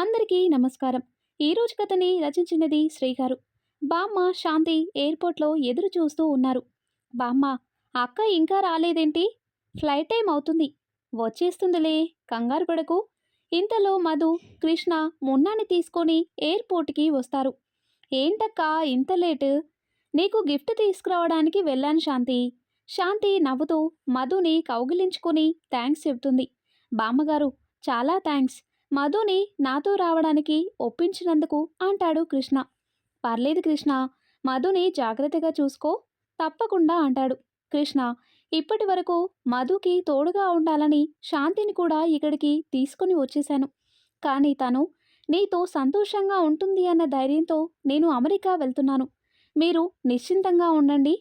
అందరికీ నమస్కారం. ఈరోజు కథని రచించినది శ్రీగారు. బామ్మ శాంతి ఎయిర్పోర్ట్లో ఎదురు చూస్తూ ఉన్నారు. బామ్మ అక్క ఇంకా రాలేదేంటి? ఫ్లైట్ టైం అవుతుంది. వచ్చేస్తుందిలే కంగారు పడకు. ఇంతలో మధు కృష్ణ మున్నాని తీసుకొని ఎయిర్పోర్ట్కి వస్తారు. ఏంటక్క ఇంత లేట్? నీకు గిఫ్ట్ తీసుకురావడానికి వెళ్ళాను శాంతి. శాంతి నవ్వుతూ మధుని కౌగిలించుకొని థ్యాంక్స్ చెబుతుంది. బామ్మగారు చాలా థ్యాంక్స్ మధుని నాతో రావడానికి ఒప్పించినందుకు అంటాడు కృష్ణ. పర్లేదు కృష్ణ మధుని జాగ్రత్తగా చూసుకో తప్పకుండా అంటాడు కృష్ణ. ఇప్పటి వరకు మధుకి తోడుగా ఉండాలని శాంతిని కూడా ఇక్కడికి తీసుకుని వచ్చేశాను. కానీ తను నీతో సంతోషంగా ఉంటుంది అన్న ధైర్యంతో నేను అమెరికా వెళ్తున్నాను. మీరు నిశ్చింతంగా ఉండండి.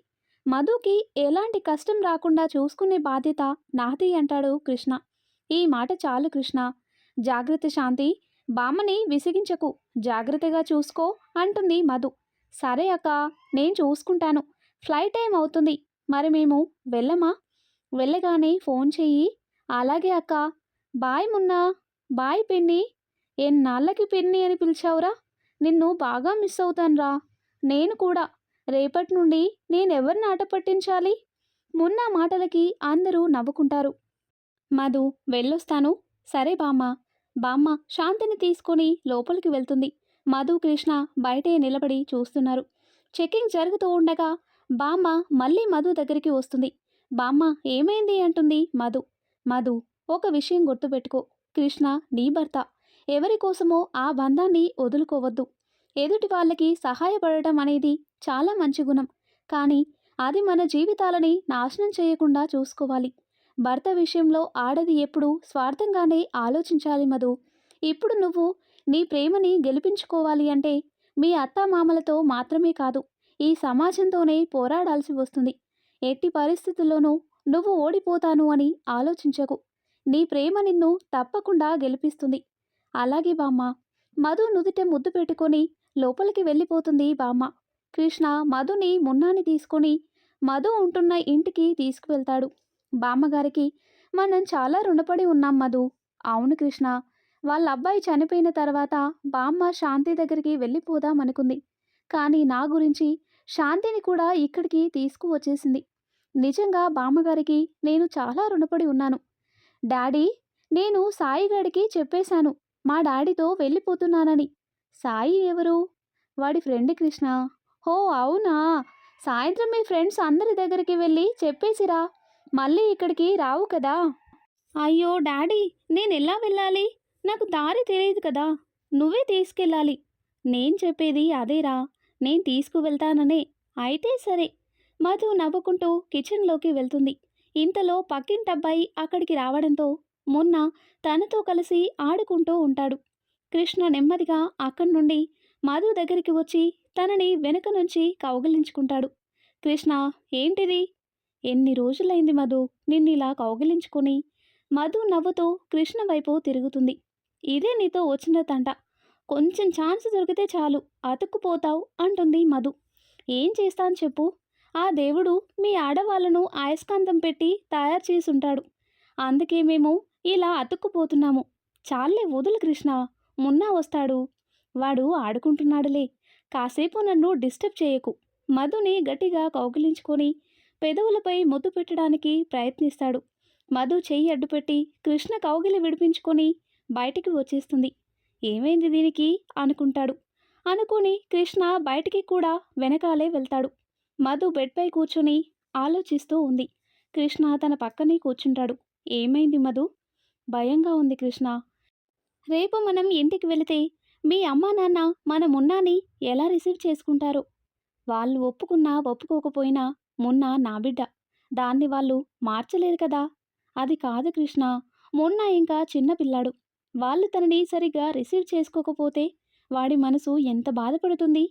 మధుకి ఎలాంటి కష్టం రాకుండా చూసుకునే బాధ్యత నాది అంటాడు కృష్ణ. ఈ మాట చాలు కృష్ణ. జాగ్రత్త శాంతి బామ్మని విసిగించకు జాగ్రత్తగా చూసుకో అంటుంది మధు. సరే అక్క నేను చూసుకుంటాను. ఫ్లైట్ టైం అవుతుంది. మరి మేము వెళ్ళమా? వెళ్ళగానే ఫోన్ చెయ్యి. అలాగే అక్క బాయ్ మున్నా బాయ్ పిన్ని. ఎన్నాళ్ళకి పిన్ని అని పిలిచావురా? నిన్ను బాగా మిస్ అవుతానురా. నేను కూడా. రేపటి నుండి నేనెవరిని ఆట పట్టించాలి? మున్నా మాటలకి అందరూ నవ్వుకుంటారు. మధు వెళ్ళొస్తాను. సరే బామ్మ. బామ్మ శాంతిని తీసుకొని లోపలికి వెళ్తుంది. మధు కృష్ణ బయటే నిలబడి చూస్తున్నారు. చెకింగ్ జరుగుతూ ఉండగా బామ్మ మళ్ళీ మధు దగ్గరికి వస్తుంది. బామ్మ ఏమైంది అంటుంది మధు. మధు ఒక విషయం గుర్తుపెట్టుకో. కృష్ణ నీ భర్త. ఎవరి కోసమో ఆ బంధాన్ని వదులుకోవద్దు. ఎదుటి వాళ్ళకి సహాయపడటం అనేది చాలా మంచి గుణం. కానీ అది మన జీవితాలని నాశనం చేయకుండా చూసుకోవాలి. భర్త విషయంలో ఆడది ఎప్పుడు స్వార్థంగానే ఆలోచించాలి మధు. ఇప్పుడు నువ్వు నీ ప్రేమని గెలిపించుకోవాలి అంటే మీ అత్తామామలతో మాత్రమే కాదు ఈ సమాజంతోనే పోరాడాల్సి వస్తుంది. ఎట్టి పరిస్థితుల్లోనూ నువ్వు ఓడిపోతాను అని ఆలోచించకు. నీ ప్రేమ నిన్ను తప్పకుండా గెలిపిస్తుంది. అలాగే బామ్మ మధు నుదిట ముద్దు పెట్టుకొని లోపలికి వెళ్ళిపోతుంది బామ్మ. కృష్ణ మధుని మున్నాని తీసుకొని మధు ఉంటున్న ఇంటికి తీసుకువెళ్తాడు. బామ్మగారికి మనం చాలా రుణపడి ఉన్నాం మధు. అవును కృష్ణ వాళ్ళ అబ్బాయి చనిపోయిన తర్వాత బామ్మ శాంతి దగ్గరికి వెళ్ళిపోదాం అనుకుంది. కానీ నా గురించి శాంతిని కూడా ఇక్కడికి తీసుకువచ్చేసింది. నిజంగా బామ్మగారికి నేను చాలా రుణపడి ఉన్నాను. డాడీ నేను సాయిగాడికి చెప్పేశాను మా డాడీతో వెళ్ళిపోతున్నానని. సాయి ఎవరు? వాడి ఫ్రెండ్ కృష్ణ. హో అవునా? సాయంత్రం మీ ఫ్రెండ్స్ అందరి దగ్గరికి వెళ్ళి చెప్పేసిరా. మళ్ళీ ఇక్కడికి రావు కదా. అయ్యో డాడీ నేను ఎలా వెళ్ళాలి? నాకు దారి తెలియదు కదా. నువ్వే తీసుకెళ్ళాలి. నేను చెప్పేది అదేరా. నేను తీసుకువెళ్తాననే. అయితే సరే. మధు నవ్వుకుంటూ కిచెన్లోకి వెళ్తుంది. ఇంతలో పక్కింటబ్బాయి అక్కడికి రావడంతో మొన్న తనతో కలిసి ఆడుకుంటూ ఉంటాడు. కృష్ణ నెమ్మదిగా అక్కడి నుండి మధు దగ్గరికి వచ్చి తనని వెనుక నుంచి కౌగిలించుకుంటాడు. కృష్ణ ఏంటిది? ఎన్ని రోజులైంది మధు నిన్నిలా కౌగిలించుకుని? మధు నవ్వుతూ కృష్ణ వైపు తిరుగుతుంది. ఇదే నీతో వచ్చిన తంట. కొంచెం ఛాన్స్ దొరికితే చాలు అతుక్కుపోతావు అంటుంది మధు. ఏం చేస్తాను చెప్పు? ఆ దేవుడు మీ ఆడవాళ్ళను అయస్కాంతం పెట్టి తయారు చేసి ఉంటాడు అందుకే మేము ఇలా అతుక్కుపోతున్నాము. చాలే వదులు కృష్ణ మున్నా వస్తాడు. వాడు ఆడుకుంటున్నాడులే. కాసేపు నన్ను డిస్టర్బ్ చేయకు. మధుని గట్టిగా కౌగిలించుకొని పెదవులపై ముద్దు పెట్టడానికి ప్రయత్నిస్తాడు. మధు చెయ్యి అడ్డుపెట్టి కృష్ణ కౌగిలి విడిపించుకొని బయటికి వచ్చేస్తుంది. ఏమైంది దీనికి? అనుకుంటాడు. అనుకుని కృష్ణ బయటికి కూడా వెనకాలే వెళ్తాడు. మధు బెడ్పై కూర్చొని ఆలోచిస్తూ ఉంది. కృష్ణ తన పక్కనే కూర్చుంటాడు. ఏమైంది మధు? భయంగా ఉంది కృష్ణ. రేపు మనం ఇంటికి వెళితే మీ అమ్మా నాన్న మన మున్నాని ఎలా రిసీవ్ చేసుకుంటారు? వాళ్ళు ఒప్పుకున్నా ఒప్పుకోకపోయినా మొన్న నా బిడ్డ. దాన్ని వాళ్ళు మార్చలేరు కదా. అది కాదు కృష్ణ. మొన్న ఇంకా చిన్న పిల్లాడు. వాళ్ళు తనని సరిగ్గా రిసీవ్ చేసుకోకపోతే వాడి మనసు ఎంత బాధపడుతుంది?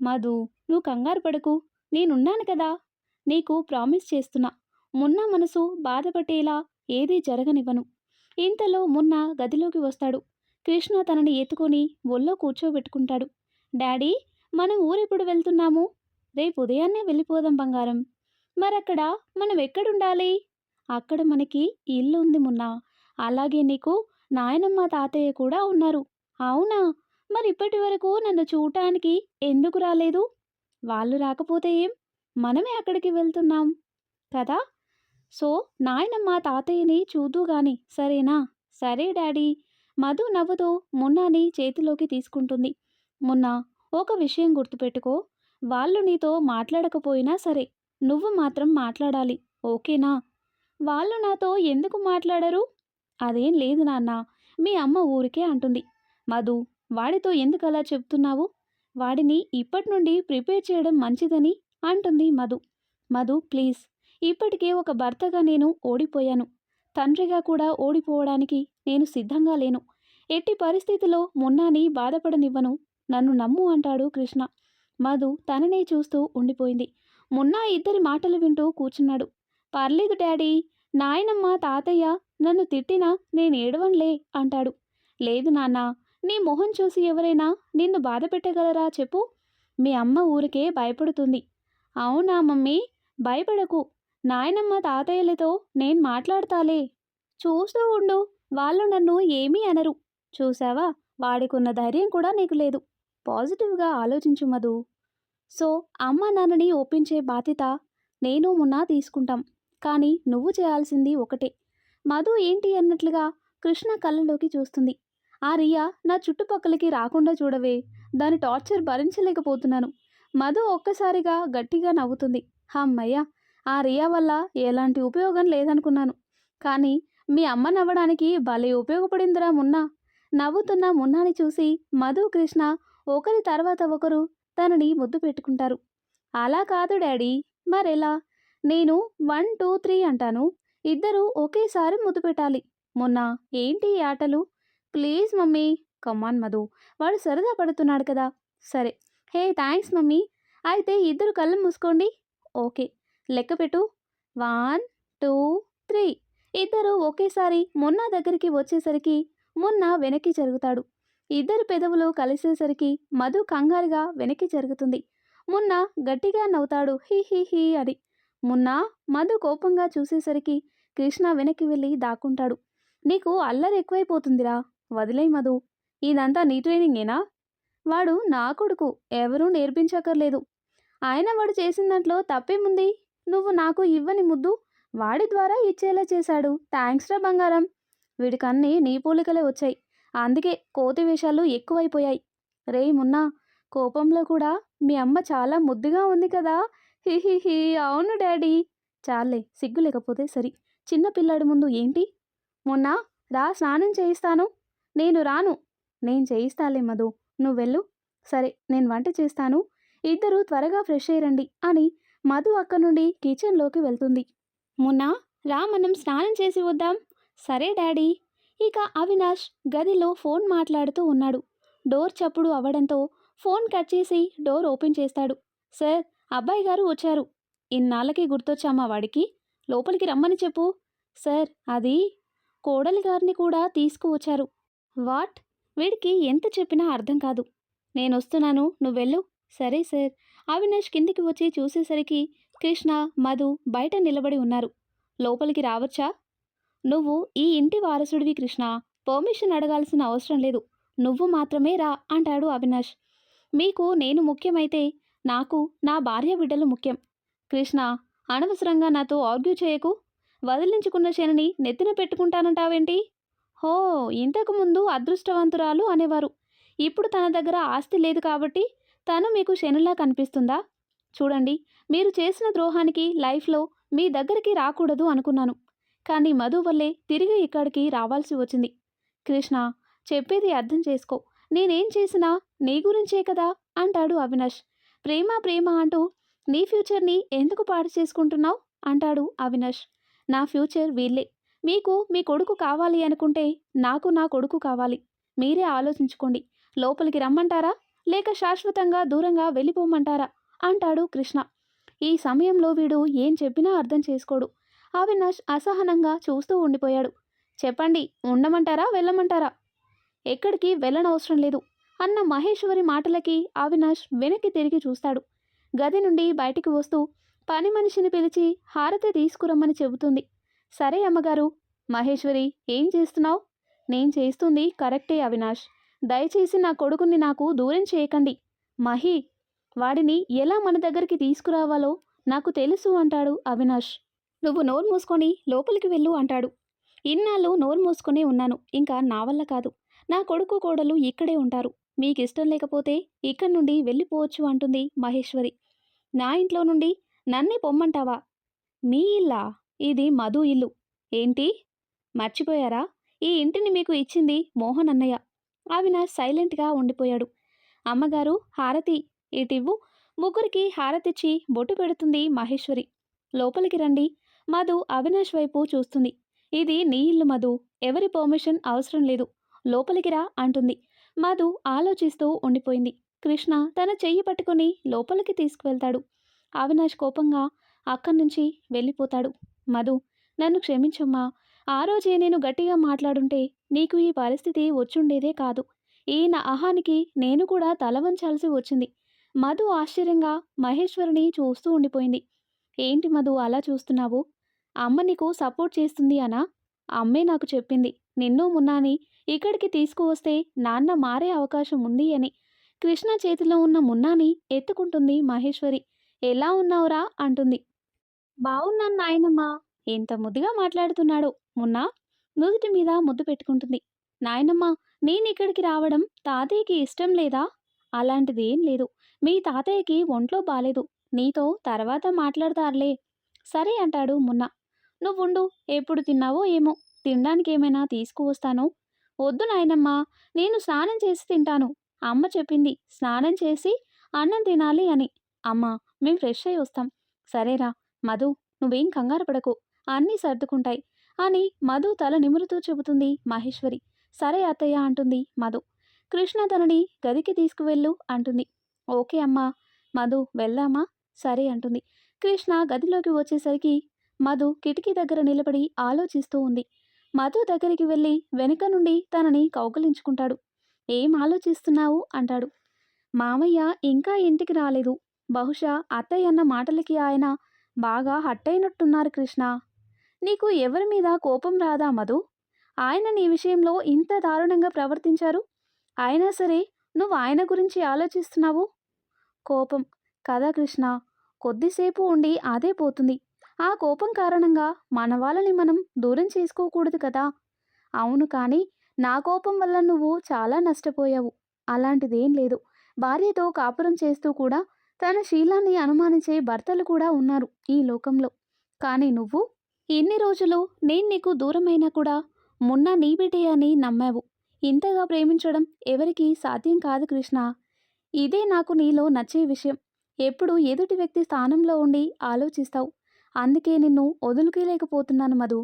మధు నువ్వు కంగారు పడకు. నేనున్నాను కదా. నీకు ప్రామిస్ చేస్తున్నా. మున్న మనసు బాధపట్టేలా ఏదీ జరగనివ్వను. ఇంతలో మున్న గదిలోకి వస్తాడు. కృష్ణ తనని ఎత్తుకొని ఒళ్ళో కూర్చోబెట్టుకుంటాడు. డాడీ మనం ఊరెప్పుడు వెళ్తున్నాము? రేపు ఉదయాన్నే వెళ్ళిపోదాం బంగారం. మరక్కడ మనం ఎక్కడుండాలి? అక్కడ మనకి ఇల్లు ఉంది మున్నా. అలాగే నీకు నాయనమ్మ తాతయ్య కూడా ఉన్నారు. అవునా? మరి ఇప్పటి వరకు నన్ను చూడటానికి ఎందుకు రాలేదు? వాళ్ళు రాకపోతే ఏం? మనమే అక్కడికి వెళ్తున్నాం. కదా? సో నాయనమ్మ తాతయ్యని చూద్దు గాని సరేనా? సరే డాడీ. మధు నవ్వుతూ మున్నాని చేతిలోకి తీసుకుంటుంది. మున్నా ఒక విషయం గుర్తుపెట్టుకో. వాళ్ళు నీతో మాట్లాడకపోయినా సరే నువ్వు మాత్రం మాట్లాడాలి ఓకేనా? వాళ్ళు నాతో ఎందుకు మాట్లాడరు? అదేం లేదు నాన్న మీ అమ్మ ఊరికే అంటుంది. మధు వాడితో ఎందుకు అలా చెప్తున్నావు? వాడిని ఇప్పటి నుండి ప్రిపేర్ చేయడం మంచిదని అంటుంది మధు. మధు ప్లీజ్ ఇప్పటికే ఒక భర్తగా నేను ఓడిపోయాను. తండ్రిగా కూడా ఓడిపోవడానికి నేను సిద్ధంగా లేను. ఎట్టి పరిస్థితిలో మున్నాని బాధపడనివ్వను. నన్ను నమ్ము అంటాడు కృష్ణ. మధు తననే చూస్తూ ఉండిపోయింది. మున్నా ఇద్దరి మాటలు వింటూ కూర్చున్నాడు. పర్లేదు డాడీ నాయనమ్మ తాతయ్య నన్ను తిట్టినా నేను ఏడవంలే అంటాడు. లేదు నాన్న నీ మొహం చూసి ఎవరైనా నిన్ను బాధ పెట్టగలరా చెప్పు. మీ అమ్మ ఊరికే భయపడుతుంది. అవునా మమ్మీ? భయపడకు. నాయనమ్మ తాతయ్యలతో నేను మాట్లాడతాలే. చూస్తూ ఉండు వాళ్ళు నన్ను ఏమీ అనరు. చూసావా వాడికున్న ధైర్యం కూడా నీకు లేదు. పాజిటివ్గా ఆలోచించు మధు. సో అమ్మ నాన్నని ఒప్పించే బాధ్యత నేను మున్నా తీసుకుంటాం. కానీ నువ్వు చేయాల్సింది ఒకటే. మధు ఏంటి అన్నట్లుగా కృష్ణ కళ్ళలోకి చూస్తుంది. ఆ రియా నా చుట్టుపక్కలకి రాకుండా చూడవే. దాని టార్చర్ భరించలేకపోతున్నాను. మధు ఒక్కసారిగా గట్టిగా నవ్వుతుంది. అమ్మయ్య ఆ రియా వల్ల ఎలాంటి ఉపయోగం లేదనుకున్నాను. కానీ మీ అమ్మ నవ్వడానికి భలే ఉపయోగపడిందిరా మున్నా. నవ్వుతున్న మున్నాని చూసి మధు కృష్ణ ఒకరి తర్వాత ఒకరు తనని ముద్దు పెట్టుకుంటారు. అలా కాదు డాడీ మరెలా? నేను వన్ టూ త్రీ అంటాను. ఇద్దరు ఒకేసారి ముద్దు పెట్టాలి. మొన్న ఏంటి ఈ ఆటలు? Please mummy come on Madhu. వాడు సరదా పడుతున్నాడు కదా. సరే. Hey thanks mummy. అయితే ఇద్దరు కళ్ళు మూసుకోండి. ఓకే. లెక్క పెట్టు. One two three. ఇద్దరు ఒకేసారి మొన్న దగ్గరికి వచ్చేసరికి మొన్న వెనక్కి జరుగుతాడు. ఇద్దరు పెదవులు కలిసేసరికి మధు కంగారుగా వెనక్కి జరుగుతుంది. మున్న గట్టిగా నవ్వుతాడు. హీ హీ హీ అని. మున్న మధు కోపంగా చూసేసరికి కృష్ణ వెనక్కి వెళ్ళి దాక్కుంటాడు. నీకు అల్లరి ఎక్కువైపోతుందిరా. వదిలే మధు. ఇదంతా నీ ట్రైనింగేనా? వాడు నా కొడుకు. ఎవరూ నేర్పించక్కర్లేదు. ఆయన వాడు చేసిన దాంట్లో తప్పేముంది? నువ్వు నాకు ఇవ్వని ముద్దు వాడి ద్వారా ఇచ్చేలా చేశాడు. థ్యాంక్స్ రా బంగారం. వీడికన్నీ నీ పోలికలే వచ్చాయి. అందుకే కోతి వేషాలు ఎక్కువైపోయాయి. రే మున్నా కోపంలో కూడా మీ అమ్మ చాలా ముద్దుగా ఉంది కదా. హిహిహి అవును డాడీ. చాలే సిగ్గు లేకపోతే సరి. చిన్న పిల్లాడి ముందు ఏంటి? మొన్న రా స్నానం చేయిస్తాను. నేను రాను. నేను చేయిస్తాలే మధు. నువ్వు వెళ్ళు. సరే నేను వంట చేస్తాను. ఇద్దరు త్వరగా ఫ్రెష్ అయ్యండి అని మధు అక్క నుండి కిచెన్లోకి వెళ్తుంది. మొన్న రా మనం స్నానం చేసి వద్దాం. సరే డాడీ. ఇక అవినాష్ గదిలో ఫోన్ మాట్లాడుతూ ఉన్నాడు. డోర్ చప్పుడు అవ్వడంతో ఫోన్ కట్ చేసి డోర్ ఓపెన్ చేస్తాడు. సార్ అబ్బాయి గారు వచ్చారు. ఇన్నాళ్ళకి గుర్తొచ్చామా వాడికి? లోపలికి రమ్మని చెప్పు. సార్ అది కోడలి గారిని కూడా తీసుకువచ్చారు. వాట్? వీడికి ఎంత చెప్పినా అర్థం కాదు. నేను వస్తున్నాను నువ్వెళ్ళు సరే సార్. అవినాష్ కిందికి వచ్చి చూసేసరికి కృష్ణ మధు బయట నిలబడి ఉన్నారు. లోపలికి రావచ్చా? నువ్వు ఈ ఇంటి వారసుడివి కృష్ణ. పర్మిషన్ అడగాల్సిన అవసరం లేదు. నువ్వు మాత్రమే రా అంటాడు అవినాష్ మీకు నేను ముఖ్యమైతే నాకు నా భార్య బిడ్డలు ముఖ్యం. కృష్ణ అనవసరంగా నాతో ఆర్గ్యూ చేయకు. వదిలించుకున్న శనిని నెత్తిన పెట్టుకుంటానంటావేంటి? హో ఇంతకు ముందు అదృష్టవంతురాలు అనేవారు. ఇప్పుడు తన దగ్గర ఆస్తి లేదు కాబట్టి తను మీకు శనిలా కనిపిస్తుందా? చూడండి మీరు చేసిన ద్రోహానికి లైఫ్లో మీ దగ్గరికి రాకూడదు అనుకున్నాను. కానీ మధు వల్లే తిరిగి ఇక్కడికి రావాల్సి వచ్చింది. కృష్ణ చెప్పేది అర్థం చేసుకో. నేనేం చేసినా నీ గురించే కదా? అంటాడు అవినాష్. ప్రేమ ప్రేమ అంటూ నీ ఫ్యూచర్ని ఎందుకు పాడు చేసుకుంటున్నావు? అంటాడు అవినాష్. నా ఫ్యూచర్ వీళ్ళే. మీకు మీ కొడుకు కావాలి అనుకుంటే నాకు నా కొడుకు కావాలి. మీరే ఆలోచించుకోండి. లోపలికి రమ్మంటారా? లేక శాశ్వతంగా దూరంగా వెళ్ళిపోమంటారా? అంటాడు కృష్ణ. ఈ సమయంలో వీడు ఏం చెప్పినా అర్థం చేసుకోడు. అవినాష్ అసహనంగా చూస్తూ ఉండిపోయాడు. చెప్పండి ఉండమంటారా వెళ్ళమంటారా? ఎక్కడికి వెళ్ళనవసరం లేదు. అన్న మహేశ్వరి మాటలకి అవినాష్ వెనక్కి తిరిగి చూస్తాడు. గది నుండి బయటికి వస్తూ పని మనిషిని పిలిచి హారతి తీసుకురమ్మని చెబుతుంది. సరే అమ్మగారు మహేశ్వరి ఏం చేస్తున్నావు? నేను చేస్తుంది కరెక్టే అవినాష్. దయచేసి నా కొడుకుని నాకు దూరం చేయకండి. మహి వాడిని ఎలా మన దగ్గరికి తీసుకురావాలో నాకు తెలుసు అంటాడు అవినాష్. నువ్వు నోరు మూసుకొని లోపలికి వెళ్ళు అంటాడు. ఇన్నాళ్ళు నోరు మూసుకునే ఉన్నాను ఇంకా నా వల్ల కాదు. నా కొడుకు కోడలు ఇక్కడే ఉంటారు. మీకు ఇష్టం లేకపోతే ఇక్కడి నుండి వెళ్ళిపోవచ్చు అంటుంది మహేశ్వరి. నా ఇంట్లో నుండి నన్నే పొమ్మంటావా? మీ ఇల్లా? ఇది మధు ఇల్లు. ఏంటి? మర్చిపోయారా? ఈ ఇంటిని మీకు ఇచ్చింది మోహన్ అన్నయ్య. అవినాష్ సైలెంట్గా ఉండిపోయాడు. అమ్మగారు హారతి ఇటివ్వు. ముగ్గురికి హారతిచ్చి బొట్టు పెడుతుంది మహేశ్వరి. లోపలికి రండి. మధు అవినాష్ వైపు చూస్తుంది. ఇది నీ ఇల్లు మధు. ఎవరి పర్మిషన్ అవసరం లేదు. లోపలికి రా అంటుంది. మధు ఆలోచిస్తూ ఉండిపోయింది. కృష్ణ తన చెయ్యి పట్టుకొని లోపలికి తీసుకువెళ్తాడు. అవినాష్ కోపంగా అక్కడి నుంచి వెళ్ళిపోతాడు. మధు నన్ను క్షమించమ్మా. ఆ రోజే నేను గట్టిగా మాట్లాడుంటే నీకు ఈ పరిస్థితి వచ్చుండేదే కాదు. ఈయన అహానికి నేను కూడా తల వంచాల్సి వచ్చింది. మధు ఆశ్చర్యంగా మహేశ్వరిని చూస్తూ ఉండిపోయింది. ఏంటి మధు అలా చూస్తున్నావు? అమ్మ నీకు సపోర్ట్ చేస్తుంది అనా? అమ్మే నాకు చెప్పింది. నిన్ను మున్నాని ఇక్కడికి తీసుకువస్తే నాన్న మారే అవకాశం ఉంది అని. కృష్ణ చేతిలో ఉన్న మున్నాని ఎత్తుకుంటుంది మహేశ్వరి. ఎలా ఉన్నావురా? అంటుంది. బాగున్నాను నాయనమ్మా. ఎంత ముద్దుగా మాట్లాడుతున్నాడు మున్నా. నుదుటి మీద ముద్దు పెట్టుకుంటుంది. నాయనమ్మా నేను ఇక్కడికి రావడం తాతయ్యకి ఇష్టం లేదా? అలాంటిదేం లేదు. మీ తాతయ్యకి ఒంట్లో బాలేదు. నీతో తర్వాత మాట్లాడతారులే. సరే అంటాడు మున్న. నువ్వుండు. ఎప్పుడు తిన్నావో ఏమో. తినడానికి ఏమైనా తీసుకువస్తాను. వద్దు నాయనమ్మా. నేను స్నానం చేసి తింటాను. అమ్మ చెప్పింది. స్నానం చేసి అన్నం తినాలి అని. అమ్మా మేము ఫ్రెష్ అయి వస్తాం. సరేరా. మధు నువ్వేం కంగారు పడకు. అన్నీ సర్దుకుంటాయి. అని మధు తల నిమురుతూ చెబుతుంది మహేశ్వరి. సరే అత్తయ్య అంటుంది మధు. కృష్ణ తనని గదికి తీసుకువెళ్ళు అంటుంది. ఓకే అమ్మా. మధు వెళ్దామా? సరే అంటుంది. కృష్ణ గదిలోకి వచ్చేసరికి మధు కిటికీ దగ్గర నిలబడి ఆలోచిస్తూ ఉంది. మధు దగ్గరికి వెళ్ళి వెనుక నుండి తనని కౌగలించుకుంటాడు. ఏం ఆలోచిస్తున్నావు? అంటాడు. మామయ్య ఇంకా ఇంటికి రాలేదు. బహుశా అత్తయ్య అన్న మాటలకి ఆయన బాగా హట్టయినట్టున్నారు కృష్ణ. నీకు ఎవరి మీద కోపం రాదా మధు? ఆయన నీ విషయంలో ఇంత దారుణంగా ప్రవర్తించారు. అయినా సరే నువ్వు ఆయన గురించి ఆలోచిస్తున్నావు? కోపం. కదా కృష్ణ. కొద్దిసేపు ఉండి అదే పోతుంది. ఆ కోపం కారణంగా మన వాళ్ళని మనం దూరం చేసుకోకూడదు కదా. అవును కానీ నా కోపం వల్ల నువ్వు చాలా నష్టపోయావు. అలాంటిదేం లేదు. భార్యతో కాపురం చేస్తూ కూడా తన శీలాన్ని అనుమానించే భర్తలు కూడా ఉన్నారు ఈ లోకంలో. కానీ నువ్వు ఇన్ని రోజులు నేను నీకు దూరమైనా కూడా మొన్న నీ బిడ్డే అని నమ్మావు. ఇంతగా ప్రేమించడం ఎవరికీ సాధ్యం కాదు కృష్ణ. ఇదే నాకు నీలో నచ్చే విషయం. ఎప్పుడు ఎదుటి వ్యక్తి స్థానంలో ఉండి ఆలోచిస్తావు. అందుకే నిన్ను వదులుకోలేకపోతున్నాను మధు.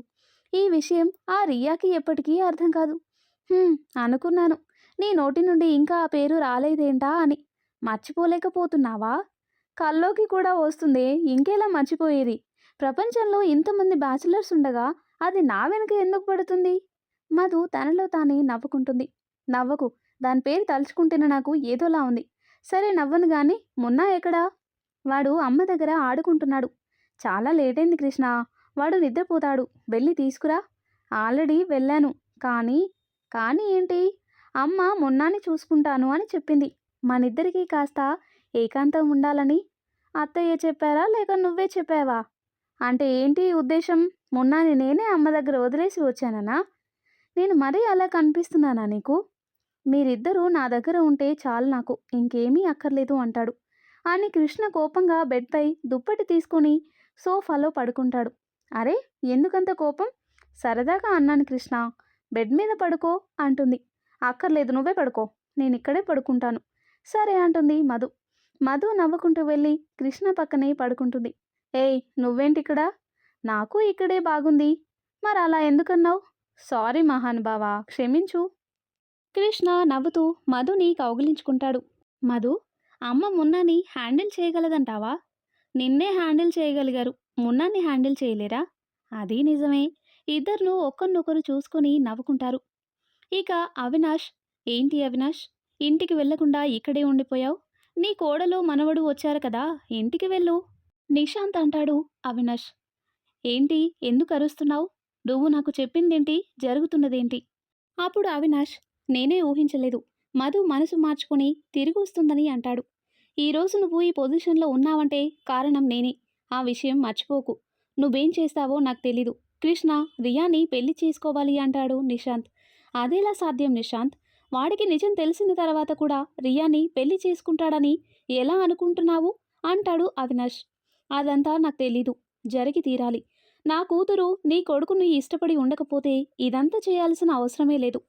ఈ విషయం ఆ రియాకి ఎప్పటికీ అర్థం కాదు. అనుకున్నాను. నీ నోటి నుండి ఇంకా ఆ పేరు రాలేదేంటా అని. మర్చిపోలేకపోతున్నావా? కల్లోకి కూడా వస్తుందే ఇంకెలా మర్చిపోయేది? ప్రపంచంలో ఇంతమంది బ్యాచిలర్స్ ఉండగా అది నా వెనుక ఎందుకు పడుతుంది? మధు తనలో తానే నవ్వుకుంటుంది. నవ్వకు. దాని పేరు తలుచుకుంటేనే నాకు ఏదోలా ఉంది. సరే నవ్వను గాని మున్నా ఎక్కడా? వాడు అమ్మ దగ్గర ఆడుకుంటున్నాడు. చాలా లేట్ అయింది కృష్ణ. వాడు నిద్రపోతాడు. వెళ్ళి తీసుకురా. ఆల్రెడీ వెళ్ళాను. కానీ కానీ ఏంటి? అమ్మ మొన్నాని చూసుకుంటాను అని చెప్పింది. మనిద్దరికీ కాస్త ఏకాంతం ఉండాలని అత్తయ్య చెప్పారా లేక నువ్వే చెప్పావా? అంటే ఏంటి ఉద్దేశం? మొన్నాని నేనే అమ్మ దగ్గర వదిలేసి వచ్చాననా? నేను మరీ అలా కనిపిస్తున్నానా నీకు? మీరిద్దరూ నా దగ్గర ఉంటే చాలు నాకు. ఇంకేమీ అక్కర్లేదు అంటాడు. అని కృష్ణ కోపంగా బెడ్పై దుప్పటి తీసుకొని సోఫాలో పడుకుంటాడు. అరే ఎందుకంత కోపం? సరదాగా అన్నాను కృష్ణ. బెడ్ మీద పడుకో అంటుంది. అక్కర్లేదు నువ్వే పడుకో. నేను ఇక్కడే పడుకుంటాను. సరే అంటుంది మధు. మధు నవ్వుకుంటూ వెళ్ళి కృష్ణ పక్కనే పడుకుంటుంది. ఏయ్ నువ్వేంటిక్కడ? నాకు ఇక్కడే బాగుంది. మరి అలా ఎందుకన్నావు? సారీ మహానుభావా క్షమించు. కృష్ణ నవ్వుతూ మధుని కౌగిలించుకుంటాడు. మధు అమ్మ మున్నాని హ్యాండిల్ చేయగలదంటావా? నిన్నే హ్యాండిల్ చేయగలిగారు. మున్నాన్ని హ్యాండిల్ చేయలేరా? అది నిజమే. ఇద్దరును ఒకరినొకరు చూసుకుని నవ్వుకుంటారు. ఇక అవినాష్ ఏంటి అవినాష్? ఇంటికి వెళ్ళకుండా ఇక్కడే ఉండిపోయావు? నీ కోడలు మనవడు వచ్చారు కదా ఇంటికి వెళ్ళు. నిశాంత్ అంటాడు అవినాష్. ఏంటి? ఎందుకు అరుస్తున్నావు? నువ్వు నాకు చెప్పిందేంటి? జరుగుతున్నదేంటి? అప్పుడు అవినాష్ నేనే ఊహించలేదు. మధు మనసు మార్చుకొని తిరిగి వస్తుందని అంటాడు. ఈరోజు నువ్వు ఈ పొజిషన్లో ఉన్నావంటే కారణం నేనే. ఆ విషయం మర్చిపోకు. నువ్వేం చేస్తావో నాకు తెలీదు. కృష్ణ రియాని పెళ్ళి చేసుకోవాలి అంటాడు నిశాంత్. అదేలా సాధ్యం నిశాంత్? వాడికి నిజం తెలిసిన తర్వాత కూడా రియాని పెళ్ళి చేసుకుంటాడని ఎలా అనుకుంటున్నావు? అంటాడు అవినాష్. అదంతా నాకు తెలీదు. జరిగి తీరాలి. నా కూతురు నీ కొడుకుని ఇష్టపడి ఉండకపోతే ఇదంతా చేయాల్సిన అవసరమే లేదు.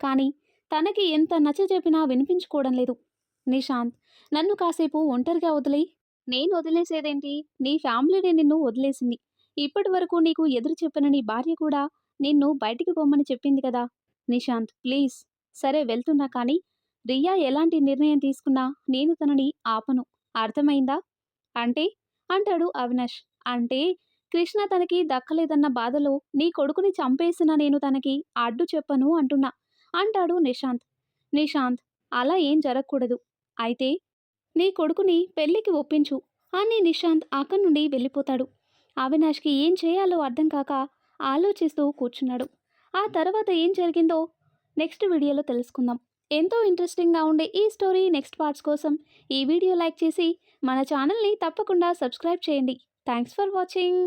కానీ తనకి ఎంత నచ్చ చెప్పినా వినిపించుకోవడం లేదు. నిశాంత్ నన్ను కాసేపు ఒంటరిగా వదిలేయి. నేను వదిలేసేదేంటి? నీ ఫ్యామిలీనే నిన్ను వదిలేసింది. ఇప్పటి వరకు నీకు ఎదురు చెప్పిన నీ భార్య కూడా నిన్ను బయటికి పొమ్మని చెప్పింది కదా? నిశాంత్ ప్లీజ్. సరే వెళ్తున్నా కానీ రియా ఎలాంటి నిర్ణయం తీసుకున్నా నేను తనని ఆపను. అర్థమైందా? అంటే? అంటాడు అవినాష్. అంటే కృష్ణ తనకి దక్కలేదన్న బాధలో నీ కొడుకుని చంపేసిన నేను తనకి అడ్డు చెప్పను అంటున్నా. అంటాడు నిశాంత్. నిశాంత్ అలా ఏం జరగకూడదు. అయితే నీ కొడుకుని పెళ్ళికి ఒప్పించు అని నిశాంత్ అక్కడి నుండి వెళ్ళిపోతాడు. అవినాష్కి ఏం చేయాలో అర్థం కాక ఆలోచిస్తూ కూర్చున్నాడు. ఆ తర్వాత ఏం జరిగిందో నెక్స్ట్ వీడియోలో తెలుసుకుందాం. ఎంతో ఇంట్రెస్టింగ్గా ఉండే ఈ స్టోరీ నెక్స్ట్ పార్ట్స్ కోసం ఈ వీడియో లైక్ చేసి మన ఛానల్ని తప్పకుండా సబ్స్క్రైబ్ చేయండి. Thanks for watching.